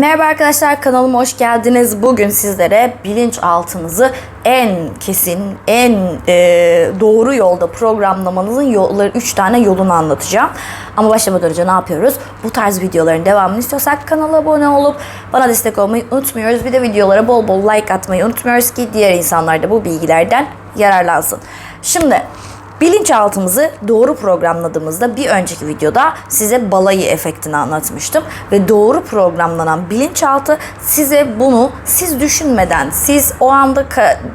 Merhaba arkadaşlar kanalıma hoş geldiniz. Bugün sizlere bilinçaltınızı en kesin, en e, doğru yolda programlamanızın yolları 3 tane yolunu anlatacağım. Ama başlamadan önce ne yapıyoruz? Bu tarz videoların devamını istiyorsak kanala abone olup bana destek olmayı unutmuyoruz. Bir de videolara bol bol like atmayı unutmuyoruz ki diğer insanlar da bu bilgilerden yararlansın. Şimdi Bilinçaltımızı doğru programladığımızda bir önceki videoda size balayı efektini anlatmıştım. Ve doğru programlanan bilinçaltı size bunu siz düşünmeden, siz o anda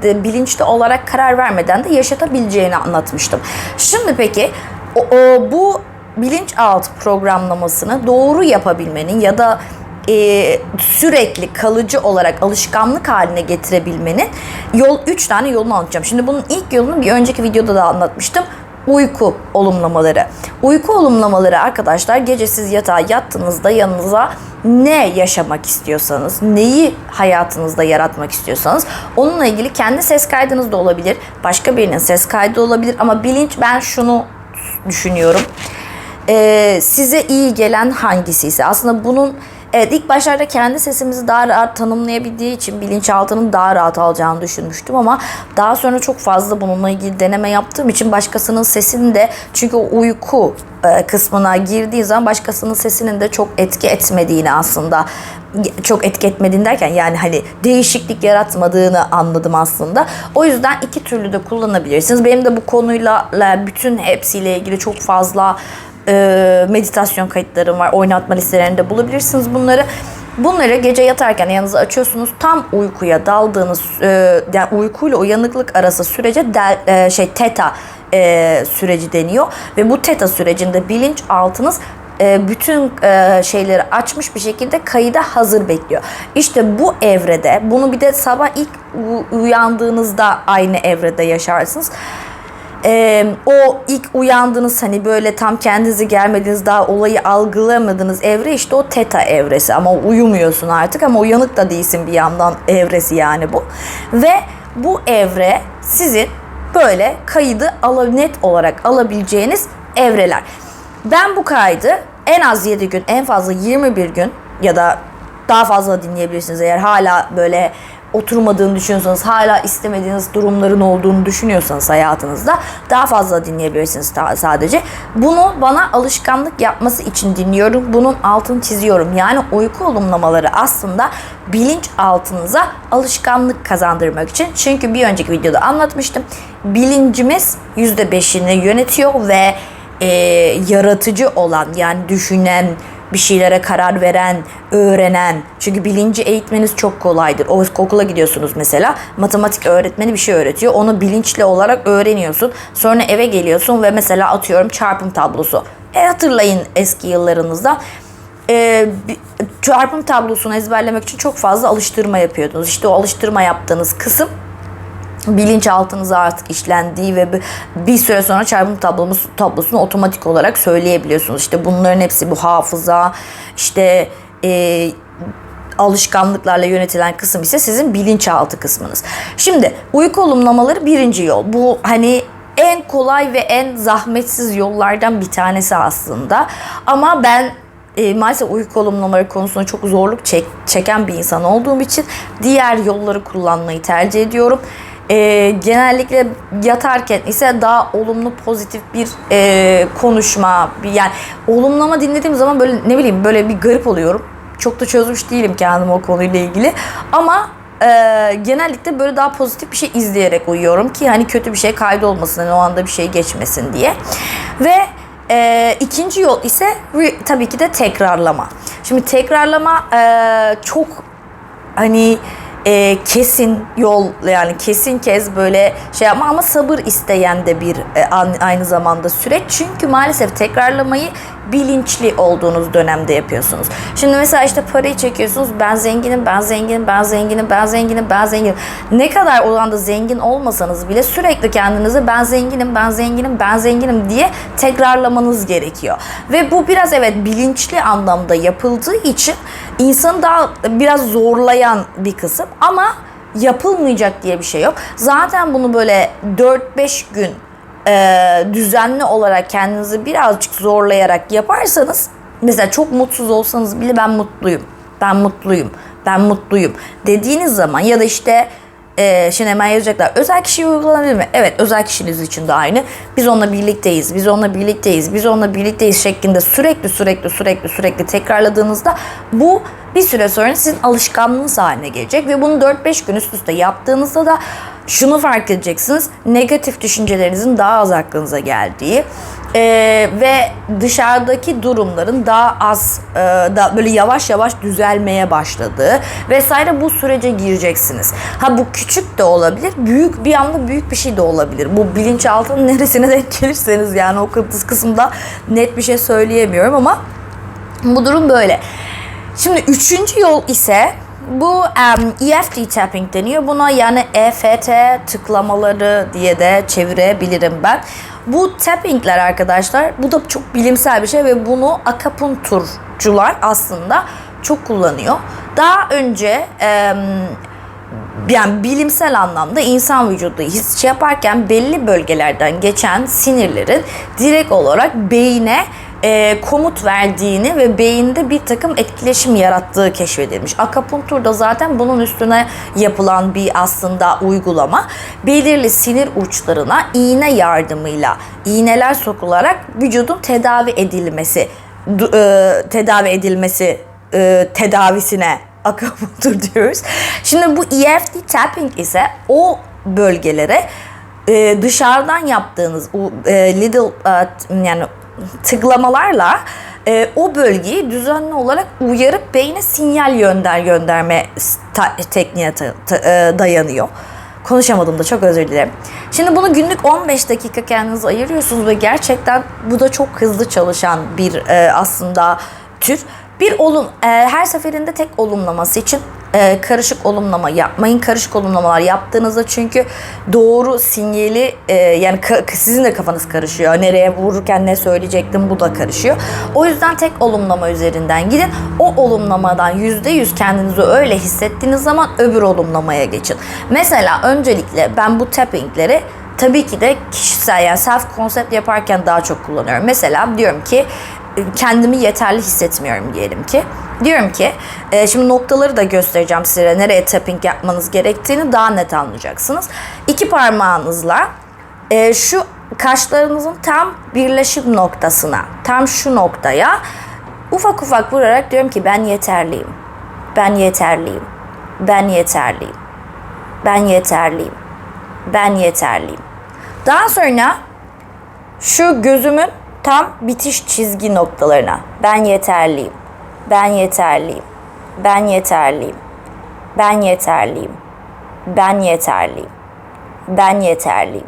bilinçli olarak karar vermeden de yaşatabileceğini anlatmıştım. Şimdi peki o, o- bu bilinçaltı programlamasını doğru yapabilmenin ya da e, sürekli kalıcı olarak alışkanlık haline getirebilmenin yol 3 tane yolunu anlatacağım. Şimdi bunun ilk yolunu bir önceki videoda da anlatmıştım. Uyku olumlamaları. Uyku olumlamaları arkadaşlar gece siz yatağa yattığınızda yanınıza ne yaşamak istiyorsanız, neyi hayatınızda yaratmak istiyorsanız onunla ilgili kendi ses kaydınız da olabilir. Başka birinin ses kaydı olabilir ama bilinç ben şunu düşünüyorum e, size iyi gelen hangisi ise aslında bunun evet ilk başlarda kendi sesimizi daha rahat tanımlayabildiği için bilinçaltının daha rahat alacağını düşünmüştüm ama daha sonra çok fazla bununla ilgili deneme yaptığım için başkasının sesini de çünkü uyku e, kısmına girdiği zaman başkasının sesinin de çok etki etmediğini aslında çok etki etmediğini derken yani hani değişiklik yaratmadığını anladım aslında. O yüzden iki türlü de kullanabilirsiniz. Benim de bu konuyla bütün hepsiyle ilgili çok fazla e, meditasyon kayıtlarım var. Oynatma listelerinde bulabilirsiniz bunları. Bunları gece yatarken yanınıza açıyorsunuz. Tam uykuya daldığınız e, yani uykuyla uyanıklık arası sürece del, e, şey teta e, süreci deniyor ve bu teta sürecinde bilinç altınız e, bütün e, şeyleri açmış bir şekilde kayıda hazır bekliyor. İşte bu evrede bunu bir de sabah ilk uyandığınızda aynı evrede yaşarsınız. Ee, o ilk uyandığınız hani böyle tam kendinizi gelmediğiniz daha olayı algılamadığınız evre işte o teta evresi ama uyumuyorsun artık ama uyanık da değilsin bir yandan evresi yani bu ve bu evre sizin böyle kaydı net olarak alabileceğiniz evreler. Ben bu kaydı en az 7 gün en fazla 21 gün ya da daha fazla dinleyebilirsiniz eğer hala böyle oturmadığını düşünüyorsanız, hala istemediğiniz durumların olduğunu düşünüyorsanız hayatınızda daha fazla dinleyebilirsiniz sadece. Bunu bana alışkanlık yapması için dinliyorum. Bunun altını çiziyorum. Yani uyku olumlamaları aslında bilinç altınıza alışkanlık kazandırmak için. Çünkü bir önceki videoda anlatmıştım. Bilincimiz %5'ini yönetiyor ve e, yaratıcı olan yani düşünen, bir şeylere karar veren, öğrenen. Çünkü bilinci eğitmeniz çok kolaydır. O okula gidiyorsunuz mesela. Matematik öğretmeni bir şey öğretiyor. Onu bilinçli olarak öğreniyorsun. Sonra eve geliyorsun ve mesela atıyorum çarpım tablosu. E hatırlayın eski yıllarınızda. E, çarpım tablosunu ezberlemek için çok fazla alıştırma yapıyordunuz. İşte o alıştırma yaptığınız kısım bilinçaltınıza artık işlendiği ve bir- süre sonra çarpım tablomuz, tablosunu otomatik olarak söyleyebiliyorsunuz. İşte bunların hepsi bu hafıza, işte e, alışkanlıklarla yönetilen kısım ise sizin bilinçaltı kısmınız. Şimdi uyku olumlamaları birinci yol. Bu hani en kolay ve en zahmetsiz yollardan bir tanesi aslında. Ama ben e, maalesef uyku olumlamaları konusunda çok zorluk çek, çeken bir insan olduğum için diğer yolları kullanmayı tercih ediyorum. E, genellikle yatarken ise daha olumlu pozitif bir e, konuşma bir yani olumlama dinlediğim zaman böyle ne bileyim böyle bir garip oluyorum. Çok da çözmüş değilim kendimi o konuyla ilgili ama e, genellikle böyle daha pozitif bir şey izleyerek uyuyorum ki hani kötü bir şey kaydolmasın hani o anda bir şey geçmesin diye ve e, ikinci yol ise tabii ki de tekrarlama. Şimdi tekrarlama e, çok hani e, kesin yol yani kesin kez böyle şey yapma ama sabır isteyen de bir e, aynı zamanda süreç. Çünkü maalesef tekrarlamayı bilinçli olduğunuz dönemde yapıyorsunuz. Şimdi mesela işte parayı çekiyorsunuz. Ben zenginim, ben zenginim, ben zenginim, ben zenginim, ben zenginim. Ne kadar o anda zengin olmasanız bile sürekli kendinize ben zenginim, ben zenginim, ben zenginim diye tekrarlamanız gerekiyor. Ve bu biraz evet bilinçli anlamda yapıldığı için insanı daha biraz zorlayan bir kısım ama yapılmayacak diye bir şey yok. Zaten bunu böyle 4-5 gün e, düzenli olarak kendinizi birazcık zorlayarak yaparsanız mesela çok mutsuz olsanız bile ben mutluyum ben mutluyum, ben mutluyum dediğiniz zaman ya da işte e, şimdi hemen yazacaklar. Özel kişiyi uygulanabilir mi? Evet özel kişiniz için de aynı. Biz onunla birlikteyiz, biz onunla birlikteyiz, biz onunla birlikteyiz şeklinde sürekli sürekli sürekli sürekli tekrarladığınızda bu bir süre sonra sizin alışkanlığınız haline gelecek ve bunu 4-5 gün üst üste yaptığınızda da şunu fark edeceksiniz. Negatif düşüncelerinizin daha az aklınıza geldiği ee, ve dışarıdaki durumların daha az e, da böyle yavaş yavaş düzelmeye başladığı vesaire bu sürece gireceksiniz. Ha bu küçük de olabilir, büyük bir anda büyük bir şey de olabilir. Bu bilinçaltının neresine denk gelirseniz yani o kısımda net bir şey söyleyemiyorum ama bu durum böyle. Şimdi üçüncü yol ise bu um, EFT tapping deniyor. Buna yani EFT tıklamaları diye de çevirebilirim ben. Bu tappingler arkadaşlar bu da çok bilimsel bir şey ve bunu akapunturcular aslında çok kullanıyor. Daha önce um, yani bilimsel anlamda insan vücudu his şey yaparken belli bölgelerden geçen sinirlerin direkt olarak beyine e, komut verdiğini ve beyinde bir takım etkileşim yarattığı keşfedilmiş. Akapuntur da zaten bunun üstüne yapılan bir aslında uygulama. Belirli sinir uçlarına iğne yardımıyla iğneler sokularak vücudun tedavi edilmesi e, tedavi edilmesi e, tedavisine akupunktur diyoruz. Şimdi bu EFT tapping ise o bölgelere e, dışarıdan yaptığınız o e, little e, yani tıklamalarla e, o bölgeyi düzenli olarak uyarıp beyne sinyal gönder gönderme tekniğe ta, ta, e, dayanıyor. Konuşamadım da çok özür dilerim. Şimdi bunu günlük 15 dakika kendinize ayırıyorsunuz ve gerçekten bu da çok hızlı çalışan bir e, aslında tür. Bir olum e, her seferinde tek olumlaması için e, karışık olumlama yapmayın. Karışık olumlamalar yaptığınızda çünkü doğru sinyali e, yani sizin de kafanız karışıyor. Nereye vururken ne söyleyecektim bu da karışıyor. O yüzden tek olumlama üzerinden gidin. O olumlamadan %100 kendinizi öyle hissettiğiniz zaman öbür olumlamaya geçin. Mesela öncelikle ben bu tappingleri tabii ki de kişisel yani self konsept yaparken daha çok kullanıyorum. Mesela diyorum ki kendimi yeterli hissetmiyorum diyelim ki. Diyorum ki e, şimdi noktaları da göstereceğim size nereye tapping yapmanız gerektiğini daha net anlayacaksınız. İki parmağınızla e, şu kaşlarınızın tam birleşim noktasına, tam şu noktaya ufak ufak vurarak diyorum ki ben yeterliyim. Ben yeterliyim. Ben yeterliyim. Ben yeterliyim. Ben yeterliyim. Daha sonra şu gözümün tam bitiş çizgi noktalarına. Ben yeterliyim. Ben yeterliyim. Ben yeterliyim. Ben yeterliyim. Ben yeterliyim. Ben yeterliyim.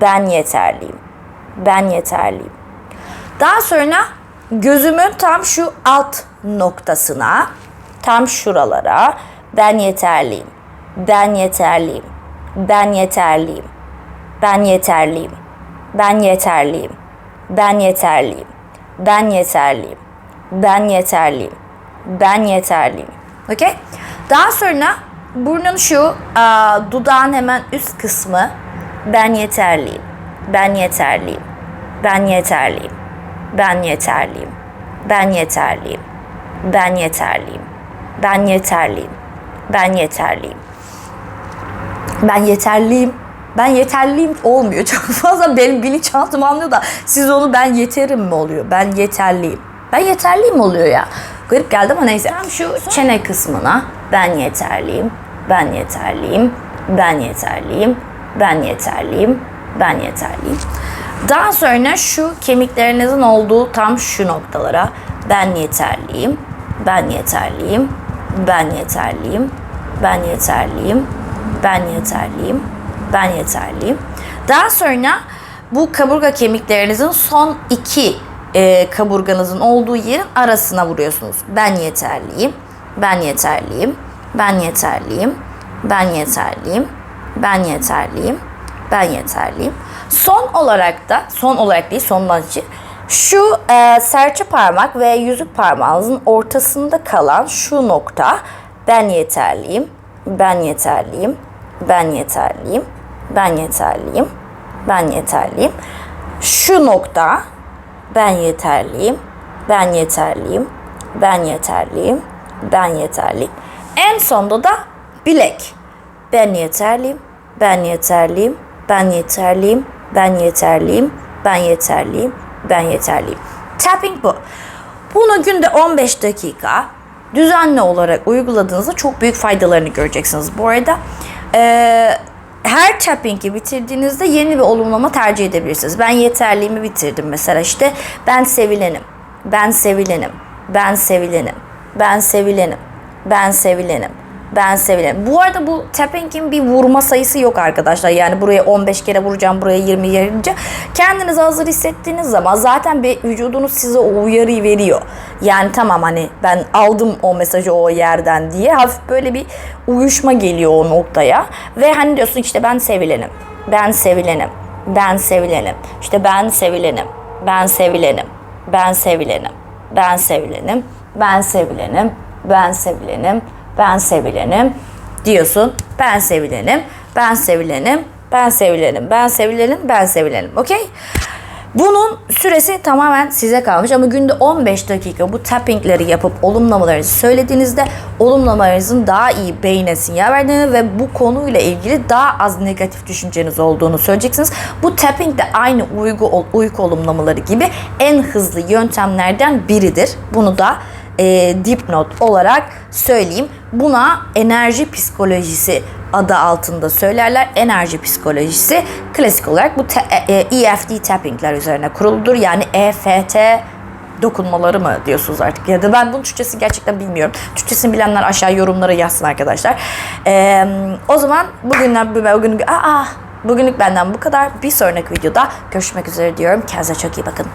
Ben yeterliyim. Ben yeterliyim. Daha sonra gözümün tam şu alt noktasına, tam şuralara ben yeterliyim. Ben yeterliyim. Ben yeterliyim. Ben yeterliyim. Ben yeterliyim. Ben yeterliyim. Ben yeterliyim. Ben yeterliyim. Ben yeterliyim. Okey? Daha sonra burnun şu a, dudağın hemen üst kısmı ben yeterliyim. Ben yeterliyim. Ben yeterliyim. Ben yeterliyim. Ben yeterliyim. Ben yeterliyim. Ben yeterliyim. Ben yeterliyim. Ben yeterliyim ben yeterliyim olmuyor. Çok fazla benim bilinçaltım anlıyor da siz onu ben yeterim mi oluyor? Ben yeterliyim. Ben yeterliyim oluyor ya. Garip geldi ama neyse. Tam şu çene kısmına ben yeterliyim. Ben yeterliyim. Ben yeterliyim. Ben yeterliyim. Ben yeterliyim. Daha sonra şu kemiklerinizin olduğu tam şu noktalara ben yeterliyim. Ben yeterliyim. Ben yeterliyim. Ben yeterliyim. Ben yeterliyim ben yeterliyim. Daha sonra bu kaburga kemiklerinizin son iki e, kaburganızın olduğu yerin arasına vuruyorsunuz. Ben yeterliyim, ben yeterliyim, ben yeterliyim, ben yeterliyim, ben yeterliyim, ben yeterliyim. Son olarak da, son olarak değil sondan için şu e, serçe parmak ve yüzük parmağınızın ortasında kalan şu nokta ben yeterliyim, ben yeterliyim, ben yeterliyim, ben yeterliyim. Ben yeterliyim. Şu nokta ben yeterliyim. Ben yeterliyim. Ben yeterliyim. Ben yeterliyim. En sonda da bilek. Ben yeterliyim. Ben yeterliyim. Ben yeterliyim. Ben yeterliyim. Ben yeterliyim. Ben yeterliyim. Tapping bu. Bunu günde 15 dakika düzenli olarak uyguladığınızda çok büyük faydalarını göreceksiniz. Bu arada eee, her tapping'i bitirdiğinizde yeni bir olumlama tercih edebilirsiniz. Ben yeterliğimi bitirdim mesela işte ben sevilenim, ben sevilenim, ben sevilenim, ben sevilenim, ben sevilenim, ben sevilenim. Bu arada bu tapping'in bir vurma sayısı yok arkadaşlar. Yani buraya 15 kere vuracağım, buraya 20 kere. Kendinizi hazır hissettiğiniz zaman zaten bir vücudunuz size o uyarıyı veriyor. Yani tamam hani ben aldım o mesajı o yerden diye hafif böyle bir uyuşma geliyor o noktaya. Ve hani diyorsun işte ben sevilenim, ben sevilenim, ben sevilenim, işte ben sevilenim, ben sevilenim, ben sevilenim, ben sevilenim, ben sevilenim, ben sevilenim, ben sevilenim diyorsun. Ben sevilenim, ben sevilenim, ben sevilenim, ben sevilenim, ben sevilenim. Okey? Bunun süresi tamamen size kalmış ama günde 15 dakika bu tappingleri yapıp olumlamalarınızı söylediğinizde olumlamalarınızın daha iyi beyne sinyal verdiğini ve bu konuyla ilgili daha az negatif düşünceniz olduğunu söyleyeceksiniz. Bu tapping de aynı uygu, uyku olumlamaları gibi en hızlı yöntemlerden biridir. Bunu da e, dipnot olarak söyleyeyim. Buna enerji psikolojisi adı altında söylerler. Enerji psikolojisi klasik olarak bu te- e, e, EFT tappingler üzerine kuruludur. Yani EFT dokunmaları mı diyorsunuz artık ya da ben bunun Türkçesi gerçekten bilmiyorum. Türkçesini bilenler aşağı yorumlara yazsın arkadaşlar. E, o zaman bugünden bugün aa, bugünlük benden bu kadar. Bir sonraki videoda görüşmek üzere diyorum. Kendinize çok iyi bakın.